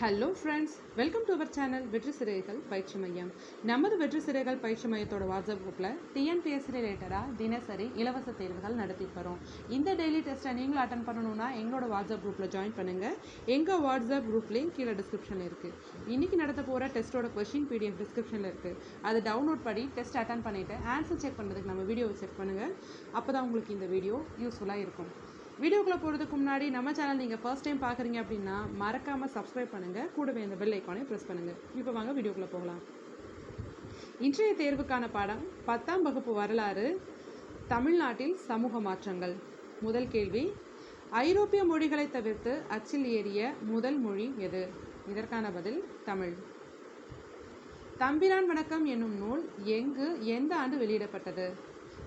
Hello friends welcome to our channel வெற்றி சிறைகள் பயிற்சி மையம் நமது வெற்றி சிறைகள் பயிற்சி மையத்தோட வாட்ஸ்அப் குரூப்பில் டிஎன்பிஎஸ்சி ரிலேட்டடாக தினசரி இலவச தேர்வுகள் நடத்திட்டு வரோம். இந்த டெய்லி டெஸ்ட்டை நீங்களும் அட்டன் பண்ணணும்னா எங்களோட வாட்ஸ்அப் குரூப்பில் ஜாயின் பண்ணுங்கள் எங்கள் வாட்ஸ்அப் குரூப் லிங்க் கீழே டிஸ்கிரிப்ஷனில் இருக்குது இன்றைக்கி நடத்த போகிற டெஸ்ட்டோட கொஷின் பிடிஎஃப் டிஸ்கிரிப்ஷனில் இருக்குது அதை டவுன்லோட் பண்ணி டெஸ்ட் அட்டன் பண்ணிவிட்டு ஆன்சர் செக் பண்ணுறதுக்கு நம்ம வீடியோவை செக் பண்ணுங்கள் அப்போ தான் உங்களுக்கு இந்த வீடியோ யூஸ்ஃபுல்லாக இருக்கும். வீடியோக்குள்ளே போகிறதுக்கு முன்னாடி நம்ம சேனல் நீங்கள் ஃபர்ஸ்ட் டைம் பார்க்குறீங்க அப்படின்னா மறக்காமல் சப்ஸ்கிரைப் பண்ணுங்கள் கூடவே இந்த பெல் ஐக்கானே ப்ரெஸ் பண்ணுங்கள் இப்போ வாங்க வீடியோக்குள்ளே போகலாம். இன்றைய தேர்வுக்கான பாடம் பத்தாம் வகுப்பு வரலாறு தமிழ்நாட்டில் சமூக மாற்றங்கள். முதல் கேள்வி ஐரோப்பிய மொழிகளை தவிர்த்து அச்சில் ஏறிய முதல் மொழி எது? இதற்கான பதில் தமிழ். தம்பிரான் வணக்கம் என்னும் நூல் எங்கு எந்த ஆண்டு வெளியிடப்பட்டது?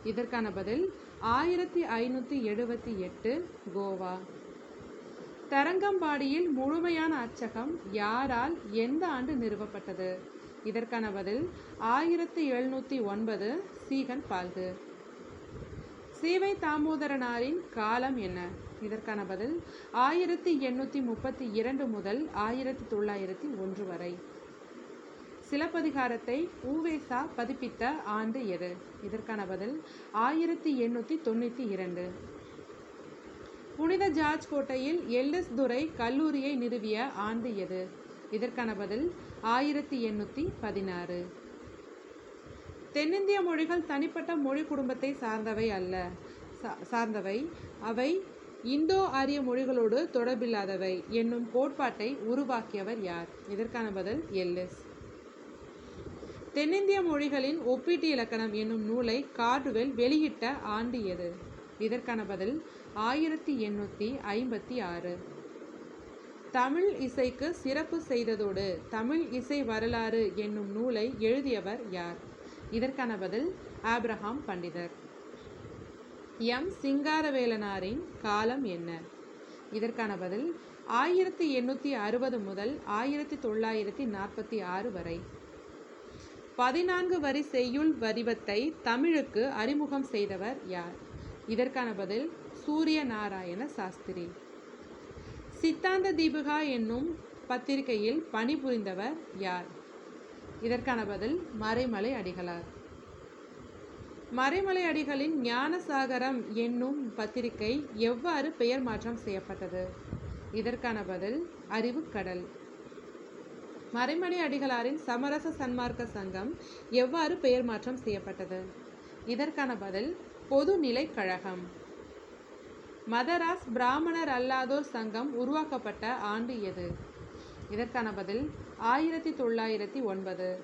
இதற்கான பதில் ஆயிரத்தி ஐநூற்றி எழுபத்தி எட்டு கோவா. தரங்கம்பாடியில் முழுமையான அச்சகம் யாரால் எந்த ஆண்டு நிறுவப்பட்டது? இதற்கான பதில் ஆயிரத்தி எழுநூற்றி ஒன்பது சீகன் பால்கு. சீவை தாமோதரனாரின் காலம் என்ன? இதற்கான பதில் ஆயிரத்தி எண்ணூற்றி முப்பத்தி இரண்டு முதல் ஆயிரத்தி தொள்ளாயிரத்தி ஒன்று வரை. சிலப்பதிகாரத்தை ஊவேசா பதிப்பித்த ஆண்டு எது? இதற்கான பதில் ஆயிரத்தி எண்ணூற்றி தொண்ணூற்றி இரண்டு. புனித ஜார்ஜ் கோட்டையில் எல்எஸ் துரை கல்லூரியை நிறுவிய ஆண்டு எது? இதற்கான பதில் ஆயிரத்தி எண்ணூற்றி பதினாறு. தென்னிந்திய மொழிகள் தனிப்பட்ட மொழி குடும்பத்தை சார்ந்தவை அல்ல. சார்ந்தவை. அவை இந்தோ ஆரிய மொழிகளோடு தொடர்பில்லாதவை. என்னும் கோட்பாட்டை உருவாக்கியவர் யார்? இதற்கான பதில் எல்எஸ். தென்னிந்திய மொழிகளின் ஒப்பீட்டு இலக்கணம் என்னும் நூலை கார்டுவெல் வெளியிட்ட ஆண்டு எது? இதற்கான பதில் ஆயிரத்தி எண்ணூற்றி ஐம்பத்தி ஆறு. தமிழ் இசைக்கு சிறப்பு செய்ததோடு தமிழ் இசை வரலாறு என்னும் நூலை எழுதியவர் யார்? இதற்கான பதில் ஆப்ரஹாம் பண்டிதர். எம். சிங்காரவேலனாரின் காலம் என்ன? இதற்கான பதில் ஆயிரத்தி எண்ணூற்றி அறுபது முதல் ஆயிரத்தி தொள்ளாயிரத்தி நாற்பத்தி ஆறு வரை. பதினான்கு வரி செய்யுள் வடிவத்தை தமிழுக்கு அறிமுகம் செய்தவர் யார்? இதற்கான பதில் சூரிய நாராயண சாஸ்திரி. சித்தாந்த தீபிகா என்னும் பத்திரிகையில் பணிபுரிந்தவர் யார்? இதற்கான பதில் மறைமலை அடிகளார். மறைமலை அடிகளின் ஞானசாகரம் என்னும் பத்திரிகை எவ்வாறு பெயர் மாற்றம் செய்யப்பட்டது? இதற்கான பதில் அறிவுக்கடல் மறைமணி அடிகளாரின் சமரச சன்மார்க்க சங்கம் எவ்வாறு பெயர் மாற்றம் செய்யப்பட்டது? இதற்கான பதில் பொதுநிலை கழகம் மதராஸ் பிராமணர் அல்லாதோர் சங்கம் உருவாக்கப்பட்ட ஆண்டு எது? இதற்கான பதில் ஆயிரத்தி தொள்ளாயிரத்தி ஒன்பது.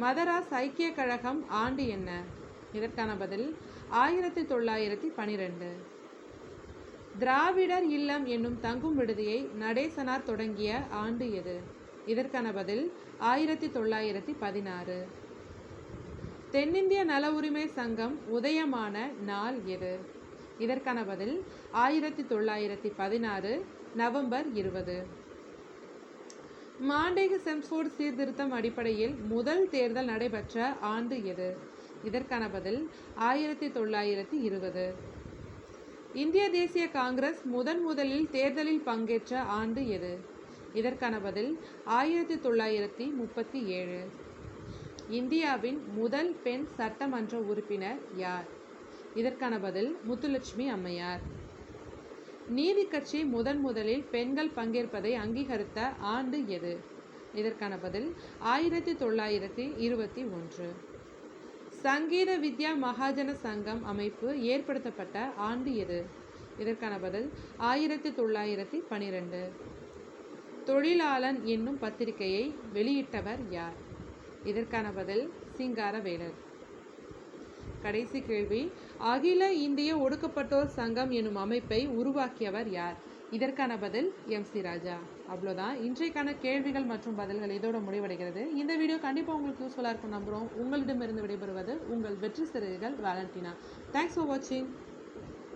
மதராஸ் ஐக்கிய கழகம் ஆண்டு என்ன? இதற்கான பதில் ஆயிரத்தி தொள்ளாயிரத்தி பனிரெண்டு. திராவிடர் இல்லம் என்னும் தங்கும் விடுதியை நடேசனார் தொடங்கிய ஆண்டு எது? இதற்கான பதில் ஆயிரத்தி தொள்ளாயிரத்தி பதினாறு. தென்னிந்திய நல உரிமை சங்கம் உதயமான நாள் எது? இதற்கான பதில் ஆயிரத்தி தொள்ளாயிரத்தி பதினாறு நவம்பர் இருபது. மாண்டேகு செம்ஸ்போர்ட் சீர்திருத்தம் அடிப்படையில் முதல் தேர்தல் நடைபெற்ற ஆண்டு எது? இதற்கான பதில் ஆயிரத்தி தொள்ளாயிரத்தி இருபது. இந்திய தேசிய காங்கிரஸ் முதன் முதலில் தேர்தலில் பங்கேற்ற ஆண்டு எது? இதற்கான பதில் ஆயிரத்தி தொள்ளாயிரத்தி முப்பத்தி ஏழு. இந்தியாவின் முதல் பெண் சட்டமன்ற உறுப்பினர் யார்? இதற்கான பதில் முத்துலட்சுமி அம்மையார். நீதி கட்சி முதன் முதலில் பெண்கள் பங்கேற்பதை அங்கீகரித்த ஆண்டு எது? இதற்கான பதில் ஆயிரத்தி தொள்ளாயிரத்தி இருபத்தி ஒன்று. சங்கீத வித்யா மகாஜன சங்கம் அமைப்பு ஏற்படுத்தப்பட்ட ஆண்டு எது? இதற்கான பதில் ஆயிரத்தி தொள்ளாயிரத்தி பனிரெண்டு. தொழிலாளன் என்னும் பத்திரிகையை வெளியிட்டவர் யார்? இதற்கான பதில் சிங்காரவேலர். கடைசி கேள்வி அகில இந்திய ஒடுக்கப்பட்டோர் சங்கம் என்னும் அமைப்பை உருவாக்கியவர் யார்? இதற்கான பதில் எம். சி. ராஜா. அவ்வளோதான். இன்றைக்கான கேள்விகள் மற்றும் பதில்கள் இதோட முடிவடைகிறது. இந்த வீடியோ கண்டிப்பாக உங்களுக்கு யூஸ்ஃபுல்லாக இருக்கும் நம்புகிறோம் உங்களிடமிருந்து விடைபெறுவது உங்கள் வெற்றி சிறுகள் வேலண்டினா. தேங்க்ஸ் ஃபார் வாட்சிங்